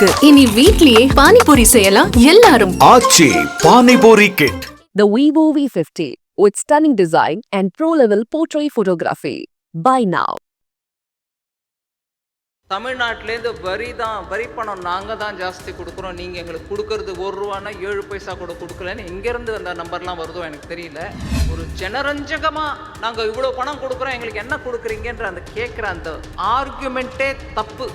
இருக்கு இனி வீட்லயே பானிபூரி செய்யலாம் எல்லாரும் Aachi panipuri kit The Vivo V50 with stunning design and pro-level portrait photography. Buy now. தமிழ்நாட்டிலேருந்து வரி தான் வரி பணம் நாங்கள் தான் ஜாஸ்தி கொடுக்குறோம். நீங்கள் எங்களுக்கு கொடுக்கறது ஒரு ரூபானா ஏழு பைசா கூட கொடுக்கலன்னு எங்கேருந்து அந்த நம்பர்லாம் வருதோ எனக்கு தெரியல. ஒரு ஜனரஞ்சகமாக நாங்கள் இவ்வளோ பணம் கொடுக்குறோம் எங்களுக்கு என்ன கொடுக்குறீங்கன்ற அந்த கேட்குற அந்த ஆர்குமெண்ட்டே தப்பு.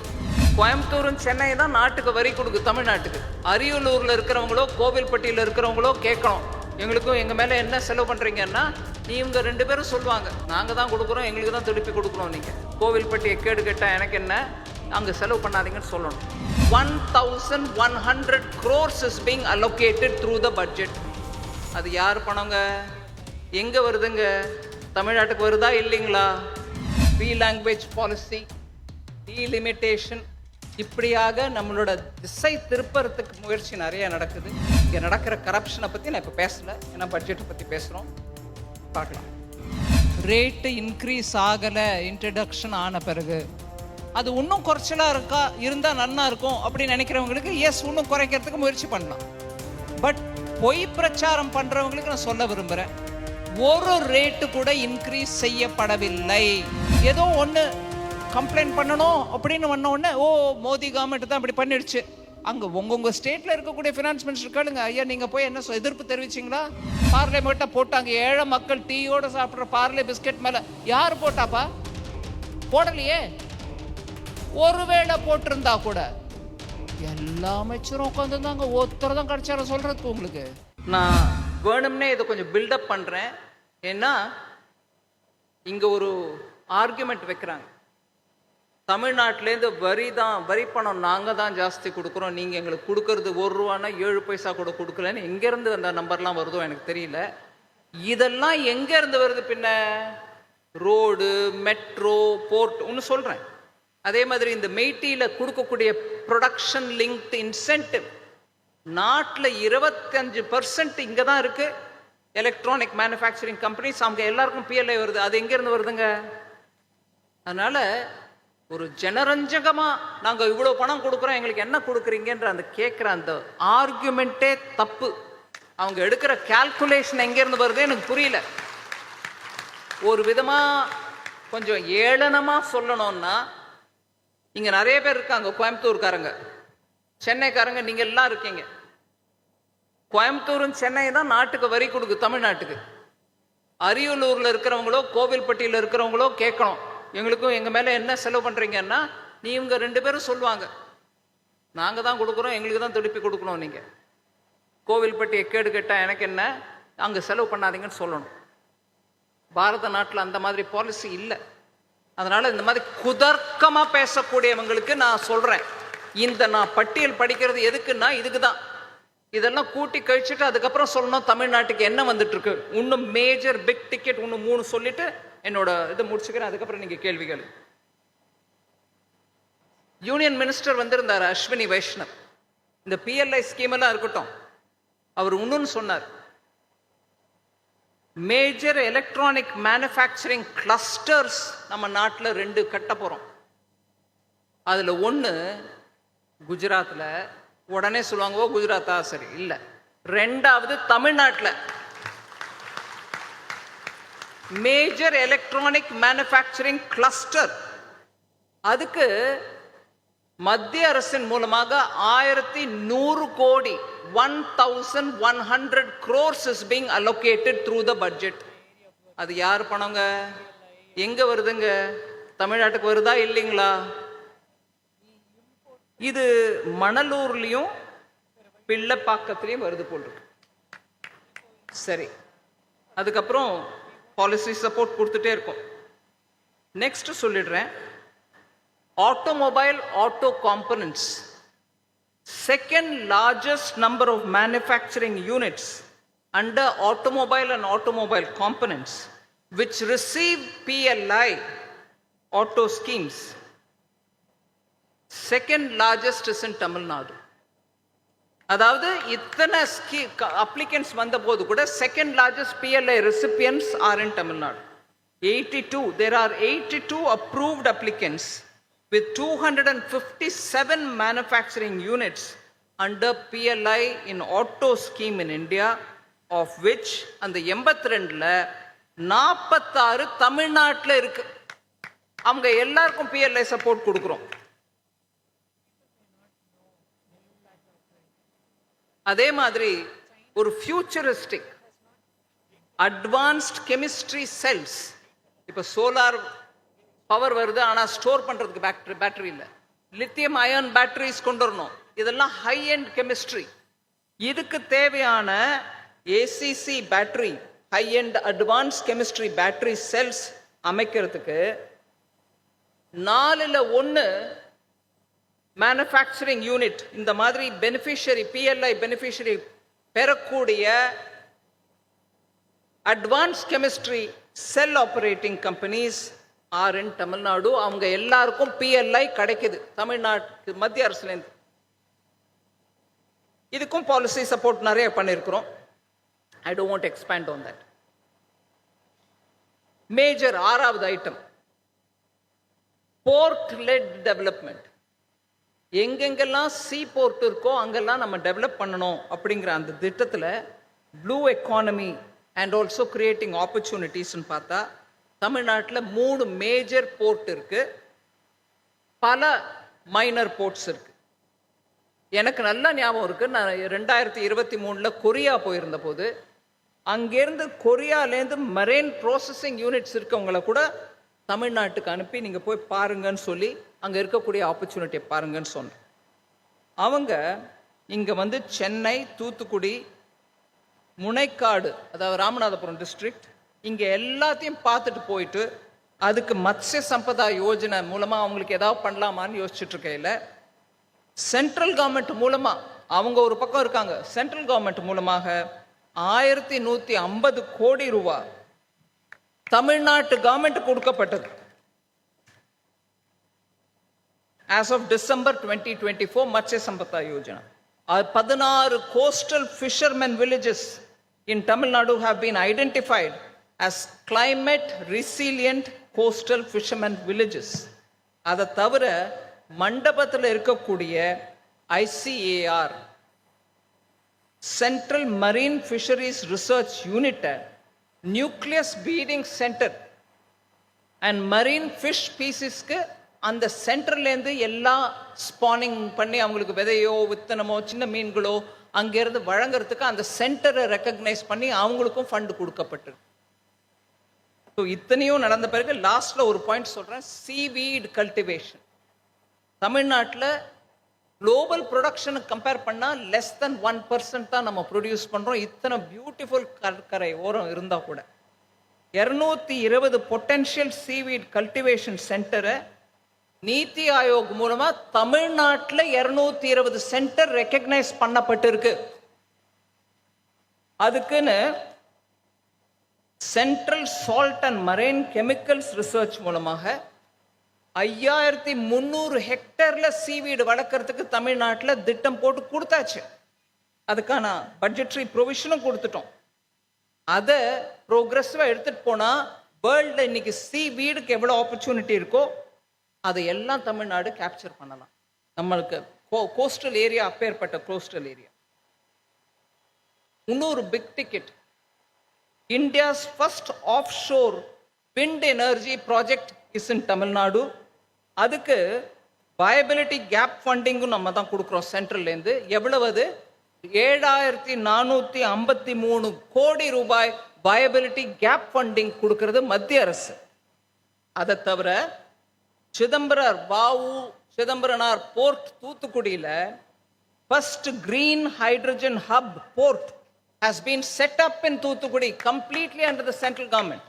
கோயம்புத்தூரும் சென்னை தான் நாட்டுக்கு வரி கொடுக்கு தமிழ்நாட்டுக்கு. அரியலூரில் இருக்கிறவங்களோ கோவில்பட்டியில் இருக்கிறவங்களோ கேட்கணும் எங்களுக்கும் எங்கள் மேலே என்ன செலவு பண்ணுறீங்கன்னா நீ இவங்க ரெண்டு பேரும் சொல்லுவாங்க நாங்கள் தான் கொடுக்குறோம் எங்களுக்கு தான் திருப்பி கொடுக்குறோம் நீங்கள் கோவில்பட்டியை கேடு கேட்டால் எனக்கு என்ன? அங்கே செலவு பண்ணாதீங்கன்னு சொல்லணும். One thousand one hundred crores is being allocated through the budget அது யார் பணங்க? எங்கே வருதுங்க? தமிழ்நாட்டுக்கு வருதா இல்லைங்களா? பி லாங்குவேஜ் பாலிசி டீலிமிட்டேஷன் இப்படியாக நம்மளோட திசை திருப்பறதுக்கு முயற்சி நிறைய நடக்குது. இங்கே நடக்கிற கரப்ஷனை பற்றி நான் இப்போ பேசலை. ஏன்னா பட்ஜெட்டை பற்றி பேசுகிறோம் பார்க்கலாம். ரேட்டு இன்க்ரீஸ் ஆகலை. இன்ட்ரடக்ஷன் ஆன பிறகு. அது இன்னும் குறைச்சலாக இருக்கா? இருந்தால் நல்லா இருக்கும் அப்படின்னு நினைக்கிறவங்களுக்கு எஸ் இன்னும் குறைக்கிறதுக்கு முயற்சி பண்ணலாம். பட் பொய் பிரச்சாரம் பண்ணுறவங்களுக்கு நான் சொல்ல விரும்புகிறேன் ஒரு ரேட்டு கூட இன்க்ரீஸ் செய்யப்படவில்லை. ஏதோ ஒன்று கம்ப்ளைண்ட் பண்ணணும் அப்படின்னு பண்ண உடனே ஓ மோடி கவர்மெண்ட் தான் இப்படி பண்ணிடுச்சு. அங்கே உங்கவுங்க ஸ்டேட்டில் இருக்கக்கூடிய ஃபினான்ஸ் மினிஸ்டர் கேளுங்க. ஐயா நீங்கள் போய் என்ன சொ- எதிர்ப்பு தெரிவிச்சிங்களா? பார்லிமெண்ட்டை போட்டாங்க. ஏழை மக்கள் டீயோடு சாப்பிட்ற பார்லே பிஸ்கெட் மேலே யார் போட்டாப்பா? போடலையே. ஒருவேளை போட்டிருந்தா கூட எல்லா அமைச்சரும் உட்காந்துருந்தாங்க ஒருத்தர் தான் கிடைச்சார சொல்றதுக்கு உங்களுக்கு? நான் வேணும்னே இதை கொஞ்சம் பில்டப் பண்றேன். ஏன்னா இங்க ஒரு ஆர்குமெண்ட் வைக்கிறாங்க. தமிழ்நாட்டிலேருந்து வரி தான் வரி பணம் நாங்கள் தான் ஜாஸ்தி கொடுக்குறோம். நீங்கள் எங்களுக்கு கொடுக்கறது ஒரு ரூபானா ஏழு பைசா கூட கொடுக்கலன்னு எங்கேருந்து அந்த நம்பர்லாம் வருதோ எனக்கு தெரியல. இதெல்லாம் எங்கேருந்து வருது பின்ன? ரோடு மெட்ரோ போர்ட் ஒன்று சொல்கிறேன் அதே மாதிரி இந்த மெய்டியில் கொடுக்கக்கூடிய ப்ரொடக்ஷன் லிங்க்ட் இன்சென்டிவ் நாட்டில் இருபத்தஞ்சு பர்சன்ட் இங்கே தான் இருக்குது எலக்ட்ரானிக் மேனுஃபேக்சரிங் கம்பெனிஸ் அவங்க எல்லாருக்கும் பிஎல்ஐ வருது. அது எங்கேருந்து வருதுங்க? அதனால் ஒரு ஜனரஞ்சகமாக நாங்கள் இவ்வளோ பணம் கொடுக்குறோம் எங்களுக்கு என்ன கொடுக்குறீங்கன்ற அந்த கேட்குற அந்த ஆர்குமெண்ட்டே தப்பு. அவங்க எடுக்கிற கால்குலேஷன் எங்கேருந்து வருது எனக்கு புரியல. ஒரு விதமாக கொஞ்சம் ஏளனமாக சொல்லணும்னா இங்கே நிறைய பேர் இருக்காங்க கோயம்புத்தூர்காரங்க. சென்னைக்காரங்க நீங்கள் எல்லாம் இருக்கீங்க. கோயம்புத்தூரும் சென்னை தான் நாட்டுக்கு வரி கொடுக்கு தமிழ்நாட்டுக்கு. அரியலூரில் இருக்கிறவங்களோ கோவில்பட்டியில் இருக்கிறவங்களோ கேட்கணும். எங்களுக்கும் எங்கள் மேலே என்ன செலவு பண்ணுறீங்கன்னா நீ இவங்க ரெண்டு பேரும் சொல்லுவாங்க. நாங்கள் தான் கொடுக்குறோம் எங்களுக்கு தான் திருப்பி கொடுக்கணும் நீங்கள் கோவில்பட்டியை கேடு கேட்டால் எனக்கு என்ன? அங்கே செலவு பண்ணாதீங்கன்னு சொல்லணும். பாரத நாட்டில் அந்த மாதிரி பாலிசி இல்லை. அதனால் இந்த மாதிரி குதர்க்கமாக பேசக்கூடியவங்களுக்கு நான் சொல்கிறேன் இந்த நான் பட்டியல் படிக்கிறது எதுக்குன்னா இதுக்கு தான் இதெல்லாம் கூட்டி கழிச்சுட்டு அதுக்கப்புறம் சொல்லணும் தமிழ்நாட்டுக்கு என்ன வந்துட்டுருக்கு. இன்னும் மேஜர் பிக் டிக்கெட் ஒன்று மூணு சொல்லிட்டு என்னோட இதை முடிச்சுக்கிறேன். அதுக்கப்புறம் நீங்கள் கேள்விகள் யூனியன் மினிஸ்டர் வந்திருந்தார் அஸ்வினி வைஷ்ணவ். இந்த பிஎல்ஐ ஸ்கீம் எல்லாம் இருக்கட்டும். அவர் ஒன்றுன்னு சொன்னார். மேஜர் எலக்ட்ரானிக் மேனுஃபேக்சரிங் கிளஸ்டர்ஸ் நம்ம நாட்டில் ரெண்டு கட்ட போகிறோம் அதில் ஒன்று குஜராத்தில் உடனே சொல்லுவாங்க ஓ குஜராத்தா? சரி இல்லை. ரெண்டாவது தமிழ்நாட்டில். மேஜர் எலக்ட்ரானிக் மேனுஃபேக்சரிங் கிளஸ்டர் அதுக்கு மத்திய அரசின் மூலமாக ஆயிரத்தி நூறு கோடி one thousand one hundred crores is being allocated through the budget அது யார் பணங்க? எங்க வருதுங்க? தமிழ்நாட்டுக்கு வருதா இல்லைங்களா? இது மணலூர்லயும் பிள்ளைப்பாக்கத்துலயும் வருது போட்டு சரி. அதுக்கப்புறம் பாலிசி சப்போர்ட் கொடுத்துட்டே இருக்கோம். நெக்ஸ்ட் சொல்லிடுறேன். automobile auto components second largest number of manufacturing units under automobile and automobile components which receive PLI auto schemes second largest is in Tamil Nadu அதாவது இத்தனை ஸ்கீ அப்ளிகன்ஸ் வந்த போது கூட second largest PLI recipients are in Tamil Nadu eighty two there are eighty two approved applicants with 257 manufacturing units under PLI in auto scheme in India, of which அந்த எண்பத்தி ரெண்டில் நாற்பத்தாறு தமிழ்நாட்டில் இருக்கு. அவங்க எல்லாருக்கும் பிஎல்ஐ சப்போர்ட் கொடுக்குறோம். அதே மாதிரி ஒரு ஃபியூச்சரிஸ்டிக் அட்வான்ஸ்ட் கெமிஸ்ட்ரி செல்ஸ் இப்போ சோலார் பவர் வருது ஆனால் ஸ்டோர் பண்ணுறதுக்கு பேட்டரி பேட்டரி இல்லை. லித்தியம் அயன் பேட்டரிஸ் கொண்டு வரணும். இதெல்லாம் ஹை அண்ட் கெமிஸ்ட்ரி இதுக்கு தேவையான ACC battery high and advance chemistry battery cells அமைக்கிறதுக்கு நாலில் ஒன்று மேனுஃபேக்சரிங் யூனிட் இந்த மாதிரி பெனிஃபிஷரி பிஎல்ஐ பெனிஃபிஷரி பெறக்கூடிய advance chemistry cell operating companies are in Tamil Nadu அவங்க எல்லாருக்கும் பிஎல்ஐ கிடைக்குது. தமிழ்நாட்டு மத்திய அரசுலேருந்து இதுக்கும் பாலிசி சப்போர்ட் நிறைய பண்ணியிருக்கிறோம் I don't expand on that major ஆறாவது ஐட்டம் போர்ட் லெட் டெவலப்மெண்ட் எங்கெங்கெல்லாம் சி போர்ட் இருக்கோ அங்கெல்லாம் நம்ம டெவலப் பண்ணணும் அப்படிங்கிற அந்த திட்டத்தில் blue economy and also creating ஆப்பர்ச்சுனிட்டிஸ்ன்னு பார்த்தா தமிழ்நாட்டில் மூணு மேஜர் போர்ட் இருக்கு. பல மைனர் போர்ட்ஸ் இருக்கு. எனக்கு நல்ல ஞாபகம் இருக்கு. நான் ரெண்டாயிரத்தி இருபத்தி மூணில் கொரியா போயிருந்த போது அங்கேருந்து கொரியாலேருந்து மரேன் ப்ராசஸிங் யூனிட்ஸ் இருக்கவங்கள கூட தமிழ்நாட்டுக்கு அனுப்பி நீங்கள் போய் பாருங்கன்னு சொல்லி அங்கே இருக்கக்கூடிய ஆப்பர்ச்சுனிட்டியை பாருங்கன்னு சொன்னேன். அவங்க இங்கே வந்து சென்னை தூத்துக்குடி முனைக்காடு அதாவது ராமநாதபுரம் டிஸ்ட்ரிக்ட் இங்கே எல்லாத்தையும் பார்த்துட்டு போயிட்டு அதுக்கு மத்ய சம்பதா யோஜனை மூலமாக அவங்களுக்கு ஏதாவது பண்ணலாமான்னு யோசிச்சுட்டு இருக்கையில் சென்ட்ரல் கவர்மெண்ட் மூலமாக அவங்க ஒரு பக்கம் இருக்காங்க. சென்ட்ரல் கவர்மெண்ட் மூலமாக ஆயிரத்தி நூற்றி ஐம்பது கோடி ரூபா தமிழ்நாட்டு கவர்மெண்ட் கொடுக்கப்பட்டது. As of December twenty twenty four Matsya Sampada Yojana. பதினாறு coastal fishermen villages in Tamil Nadu have been identified as climate resilient coastal fishermen villages அதை தவிர மண்டபத்தில் இருக்கக்கூடிய ICAR central marine fisheries research யூனிட்டை nucleus breeding center and marine fish பீசிஸ்க்கு அந்த சென்டர்லேருந்து எல்லாம் spawning பண்ணி அவங்களுக்கு விதையோ வித்தனமோ சின்ன மீன்களோ அங்கேருந்து வழங்குறதுக்கு அந்த சென்டரை ரெக்கக்னைஸ் பண்ணி அவங்களுக்கும் ஃபண்டு கொடுக்கப்பட்டிருக்கு. ஸோ இத்தனையும் நடந்த பிறகு லாஸ்ட்ல ஒரு பாயிண்ட் சொல்கிறேன் சீவீட் கல்டிவேஷன் தமிழ்நாட்டில் குளோபல் ப்ரொடக்ஷனுக்கு கம்பேர் பண்ணால் லெஸ் தென் ஒன் பர்சன்ட் தான் நம்ம ப்ரொடியூஸ் பண்ணுறோம் இத்தனை பியூட்டிஃபுல் கடற்கரை ஓரம் இருந்தால் கூட. இரநூத்தி இருபது பொட்டென்ஷியல் சீவீட் கல்டிவேஷன் சென்டரை நீத்தி ஆயோக் மூலமாக தமிழ்நாட்டில் இருநூத்தி இருபது சென்டர் ரெக்கக்னைஸ் பண்ணப்பட்டிருக்கு. அதுக்குன்னு central salt and marine chemicals research மூலமாக ஐயாயிரத்தி முந்நூறு ஹெக்டரில் சீவீடு வளர்க்கறதுக்கு தமிழ்நாட்டில் திட்டம் போட்டு கொடுத்தாச்சு. அதுக்கான பட்ஜெட்ரி ப்ரொவிஷனும் கொடுத்துட்டோம். அதை ப்ரோக்ரெசிவாக எடுத்துகிட்டு போனால் வேர்ல்டில் இன்னைக்கு சி வீடுக்கு எவ்வளோ ஆப்பர்ச்சுனிட்டி இருக்கோ அதை எல்லாம் தமிழ்நாடு கேப்சர் பண்ணலாம். நம்மளுக்கு கோ கோஸ்டல் ஏரியா அப்பேற்பட்ட கோஸ்டல் ஏரியா இன்னொரு big ticket India's first off shore wind energy project is in Tamil Nadu அதுக்கு வயபிலிட்டி கேப் ஃபண்டிங்கும் நம்ம தான் கொடுக்குறோம் சென்ட்ரல்லேருந்து எவ்வளவு? அது ஏழாயிரத்தி நானூற்றி ஐம்பத்தி மூணு கோடி ரூபாய் வயபிலிட்டி கேப் ஃபண்டிங் கொடுக்கறது மத்திய அரசு. அதை தவிர சிதம்பரர் வாவு சிதம்பரனார் போர்ட் தூத்துக்குடியில் first green hydrogen hub port has been set up in Thoothukudi completely under the central government.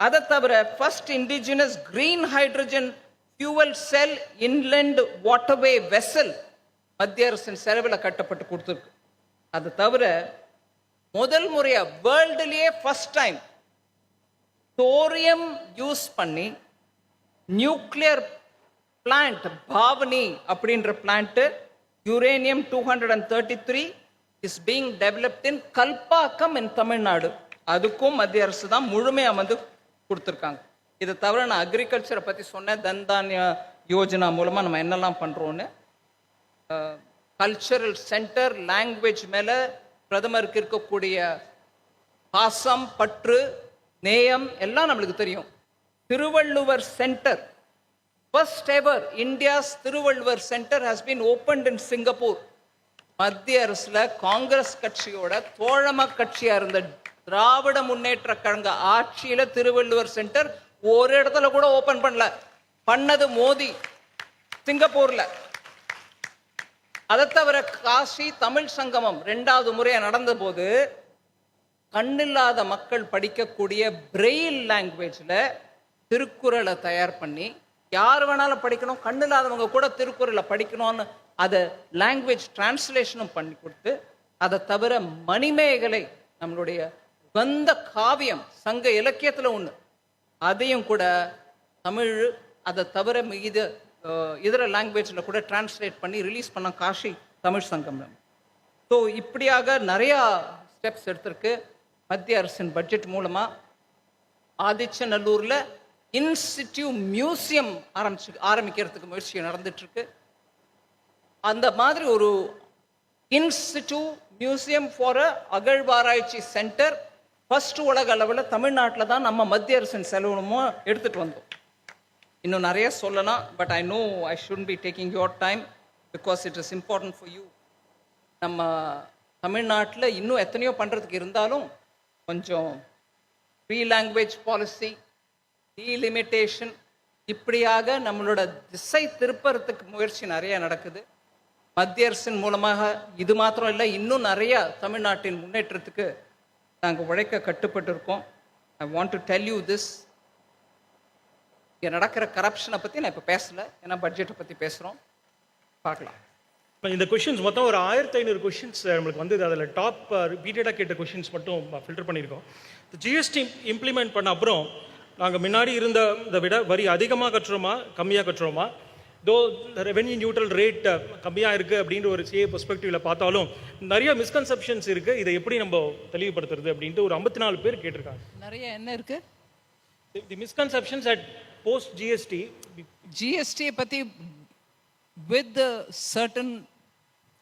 அதை தவிர first indigenous green hydrogen fuel cell inland waterway vessel மத்திய அரசின் செலவில் கட்டப்பட்டு கொடுத்துருக்கு அது தவிர முதல் முறையாக வேர்ல்டுலேயே ஃபர்ஸ்ட் டைம் தோரியம் யூஸ் பண்ணி நியூக்ளியர் பிளான்ட் பாவனி அப்படின்ற plant uranium two hundred and thirty three is being developed in Kalpakkam in Tamil Nadu அதுக்கும் மத்திய அரசு தான் முழுமையாக வந்து கொடுத்துருக்காங்க. இதை தவிர நான் அக்ரிகல்ச்சரை பற்றி சொன்னேன். தன்தானிய யோஜனா மூலமாக நம்ம என்னெல்லாம் பண்ணுறோன்னு கல்ச்சரல் சென்டர் லாங்குவேஜ் மேலே பிரதமருக்கு இருக்கக்கூடிய பாசம் பற்று நேயம் எல்லாம் நம்மளுக்கு தெரியும். Thiruvalluvar center first ever India's Thiruvalluvar center has been opened in Singapore மத்திய அரசுல காங்கிரஸ் கட்சியோட தோழம கட்சியா இருந்த திராவிட முன்னேற்ற கழக ஆட்சியில திருவள்ளுவர் சென்டர் ஒரு இடத்துல கூட ஓபன் பண்ணல. பண்ணது மோடி. சிங்கப்பூர்ல. அதை தவிர காசி தமிழ் சங்கமம் ரெண்டாவது முறையா நடந்த போது கண்ணில்லாத மக்கள் படிக்கக்கூடிய பிரெயில் லாங்குவேஜில் திருக்குறளை தயார் பண்ணி யார் வேணாலும் படிக்கணும் கண்ணில்லாதவங்க கூட திருக்குறளை படிக்கணும்னு அதை லாங்குவேஜ் டிரான்ஸ்லேஷனும் பண்ணி கொடுத்து அதை தவிர மணிமேகலை நம்மளுடைய வந்த காவியம் சங்க இலக்கியத்தில் ஒன்று அதையும் கூட தமிழ் அதை தவிர மிகுத இதர லாங்குவேஜில் கூட டிரான்ஸ்லேட் பண்ணி ரிலீஸ் பண்ண காஷி தமிழ் சங்கம் ஸோ இப்படியாக நிறையா ஸ்டெப்ஸ் எடுத்திருக்கு. மத்திய அரசின் பட்ஜெட் மூலமாக ஆதிச்சநல்லூரில் இன்ஸ்டிடியூ மியூசியம் ஆரம்பிச்சு ஆரம்பிக்கிறதுக்கு முயற்சி நடந்துட்டுருக்கு அந்த மாதிரி ஒரு இன்ஸ்டிடியூ மியூசியம் ஃபார் அ அகழ்வாராய்ச்சி சென்டர் ஃபர்ஸ்ட் உலக அளவில் தமிழ்நாட்டில் தான் நம்ம மத்திய அரசின் செலவுமோ எடுத்துகிட்டு வந்தோம். இன்னும் நிறைய சொல்லலாம் but I know I should be taking your time because it is important for you நம்ம தமிழ்நாட்டில் இன்னும் எத்தனையோ பண்ணுறதுக்கு இருந்தாலும் கொஞ்சம் ஃப்ரீ லாங்குவேஜ் பாலிசி டீலிமிட்டேஷன் இப்படியாக நம்மளோட திசை திருப்பறதுக்கு முயற்சி நிறைய நடக்குது. மத்திய அரசின் மூலமாக இது மாத்திரம் இல்லை இன்னும் நிறைய தமிழ்நாட்டின் முன்னேற்றத்துக்கு நாங்கள் உழைக்க கட்டுப்பட்டிருக்கோம். I want to tell you this இங்கே நடக்கிற கரப்ஷனை பற்றி நான் இப்போ பேசலை ஏன்னா பட்ஜெட்டை பற்றி பேசுகிறோம் பார்க்கலாம். இப்போ இந்த கொஷின்ஸ் மொத்தம் ஒரு ஆயிரத்தி ஐநூறு கொஷின்ஸ் நம்மளுக்கு வந்து அதில் டாப் ரிப்பீட்டடாக கேட்ட கொஷின்ஸ் மட்டும் ஃபில்டர் பண்ணியிருக்கோம். ஜிஎஸ்டி இம்ப்ளிமெண்ட் பண்ண அப்புறம் நாங்கள் முன்னாடி இருந்த இதை விட வரி அதிகமாக கட்டுறோமா கம்மியாக கட்டுறோமா? தோ ரெவென்யூ நியூட்ரல் ரேட் கம்மியாக இருக்குது அப்படின்ற ஒரு சிஏ பெர்ஸ்பெக்டிவில் பார்த்தாலும் நிறைய மிஸ்கன்செப்ஷன்ஸ் இருக்குது இதை எப்படி நம்ம தெளிவுபடுத்துறது அப்படின்ட்டு ஒரு ஐம்பத்தி நாலு பேர் கேட்டிருக்காங்க. நிறைய என்ன இருக்குது the misconceptions at post GST ஜிஎஸ்டியை பற்றி வித் சர்டன்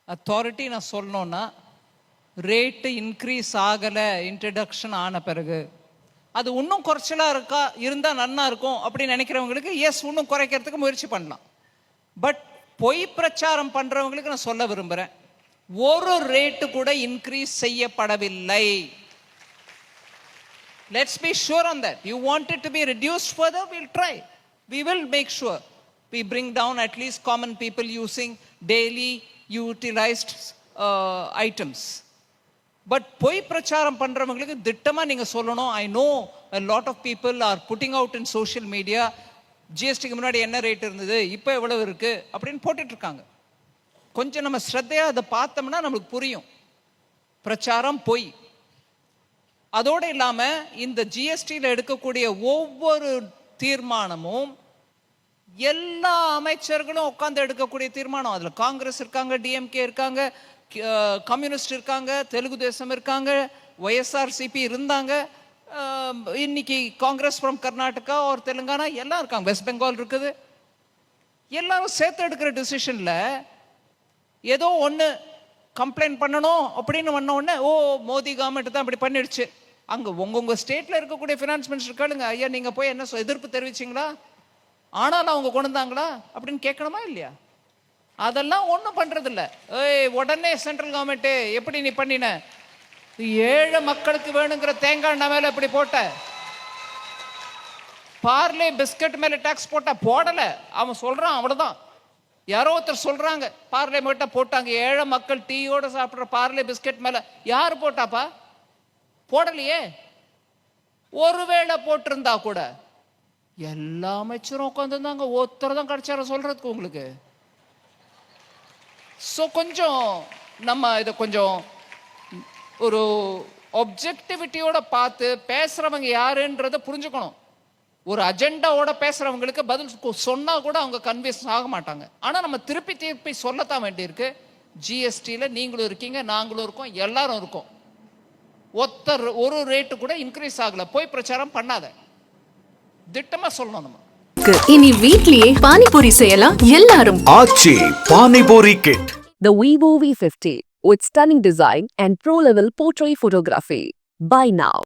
அத்தாரிட்டி நான் சொல்லணும்னா ரேட்டு இன்க்ரீஸ் ஆகலை இன்ட்ரடக்ஷன் ஆன பிறகு. அது இன்னும் குறைச்சலாக இருக்கா இருந்தால் நன்னா இருக்கும் அப்படின்னு நினைக்கிறவங்களுக்கு எஸ் இன்னும் குறைக்கிறதுக்கு முயற்சி பண்ணலாம். பட் பொய் பிரச்சாரம் பண்ணுறவங்களுக்கு நான் சொல்ல விரும்புகிறேன் ஒரு ரேட்டு கூட இன்க்ரீஸ் செய்யப்படவில்லை let's be sure on that you want to be reduce further will try we will make sure we bring down at least common people using daily utilized but பொய் பிரச்சாரம் பண்ணுறவங்களுக்கு திட்டமாக நீங்கள் சொல்லணும் I know lot of people are putting out in social media ஜிஎஸ்டிக்கு முன்னாடி என்ன rate இருந்தது? இப்போ எவ்வளவு இருக்கு? அப்படின்னு போட்டுட்டு இருக்காங்க கொஞ்சம் நம்ம ஸ்ரத்தையா அதை பார்த்தோம்னா நம்மளுக்கு புரியும். பிரச்சாரம் பொய். அதோடு இல்லாம இந்த ஜிஎஸ்டியில் எடுக்கக்கூடிய ஒவ்வொரு தீர்மானமும் எல்லா அமைச்சர்களும் உட்காந்து எடுக்கக்கூடிய தீர்மானம். அதில் காங்கிரஸ் இருக்காங்க டிஎம்கே இருக்காங்க கம்யூனிஸ்ட் இருக்காங்க தெலுங்கு தேசம் இருக்காங்க ஒய்எஸ்ஆர்சிபி இருந்தாங்க. இன்னைக்கு காங்கிரஸ் ஃப்ரம் கர்நாடகா ஒரு தெலுங்கானா எல்லாம் இருக்காங்க. வெஸ்ட் பெங்கால் இருக்குது. எல்லாரும் சேர்த்து எடுக்கிற டிசிஷனில் ஏதோ ஒன்று கம்ப்ளைண்ட் பண்ணணும் அப்படின்னு வந்த உடனே ஓ மோடி கவர்மெண்ட் தான் அப்படி பண்ணிடுச்சு. அங்கே உங்கவுங்க ஸ்டேட்டில் இருக்கக்கூடிய ஃபினான்ஸ் மினிஸ்டர் கேளுங்க. ஐயா நீங்கள் போய் என்ன எதிர்ப்பு தெரிவிச்சிங்களா? ஆனாலும் அவங்க கொண்டு வந்தாங்களா? அப்படின்னு கேட்கணுமா இல்லையா? அதெல்லாம் ஒன்றும் பண்ணுறதில்ல ஏய் உடனே சென்ட்ரல் கவர்மெண்ட்டு எப்படி நீ பண்ணின? ஏழை மக்களுக்கு வேணுங்கிற தேங்காய் எண்ணெய் மேலே இப்படி போட்ட. பார்லே பிஸ்கட் மேல டாக்ஸ் போட்ட போடல. அவன் சொல்றான் அவ்வளவுதான். யாரோ ஒருத்தர் சொல்றாங்க பார்லே மட்டும் போட்டாங்க ஏழை மக்கள் டீயோட சாப்பிடுற பார்லே பிஸ்கட் மேல. யார் போட்டாப்பா? போடலையே. ஒருவேளை போட்டிருந்தா கூட. எல்லா அமைச்சரும் உட்காந்துருந்தாங்க ஒருத்தர் தான் கிடைச்சார சொல்றதுக்கு உங்களுக்கு? ஸோ கொஞ்சம் நம்ம இதை கொஞ்சம் ஒரு ஒப்ஜெக்டிவிட்டியோட பார்த்து பேசுறவங்க யாருன்றதை புரிஞ்சுக்கணும். ஒரு அஜெண்டாவோட பேசுறவங்களுக்கு பதில் கு- சொன்னா கூட அவங்க கன்வின்ஸ் ஆக மாட்டாங்க. ஆனா நம்ம திருப்பி திருப்பி சொல்லத்தான் வேண்டியிருக்கு. ஜிஎஸ்டியில நீங்களும் இருக்கீங்க நாங்களும் இருக்கோம் எல்லாரும் இருக்கோம். ஒத்தர் ஒரு ரேட்டு கூட இன்க்ரீஸ் ஆகல. போய் பிரச்சாரம் பண்ணாத. திட்டமாக சொல்லணும் நம்ம. இனி வீட்லயே பானிபூரி செய்யலாம். எல்லாரும். Aachi panipuri kit The Vivo V50 with stunning design and pro-level portrait photography. Buy now.